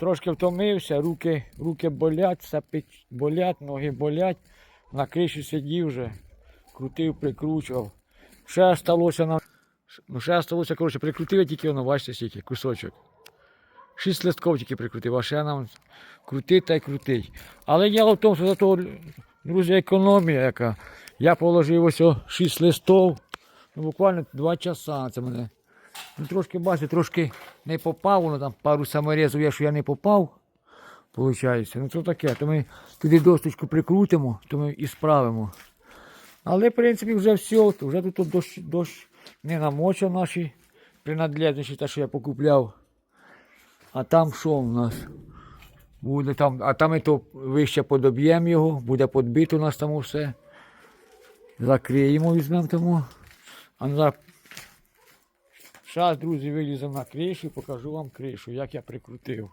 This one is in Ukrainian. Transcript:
Трошки втомився, руки, руки болять, пить- болять, ноги болять. На криші сидів вже, крутив, прикручував. Ще сталося нам. Ну, ще сталося, коротше, прикрутив я тільки воно, бачите, скільки, кусочок. Шість листків тільки прикрутив, а ще нам крутить та й крутить. Але діло в тому, що зато, друзі, економія яка. Я положив ось 6 листів, ну, буквально 2 часа це мене. Трошки, бачите, трошки не попав, воно там пару саморезів є, що я не попав. Получається. Ну це таке. То ми туди досточку прикрутимо, то ми і справимо. Але, в принципі, вже все. Вже тут дощ, дощ не намочив наші принадлежності, те, що я покупляв. А там що в нас? Буде там, а там і то вище подоб'ємо його, буде подбито у нас там все. Закриємо, візьмемо тому. А ну, зараз Зараз, друзі, вилізем на кришу і покажу вам кришу, як я прикрутив.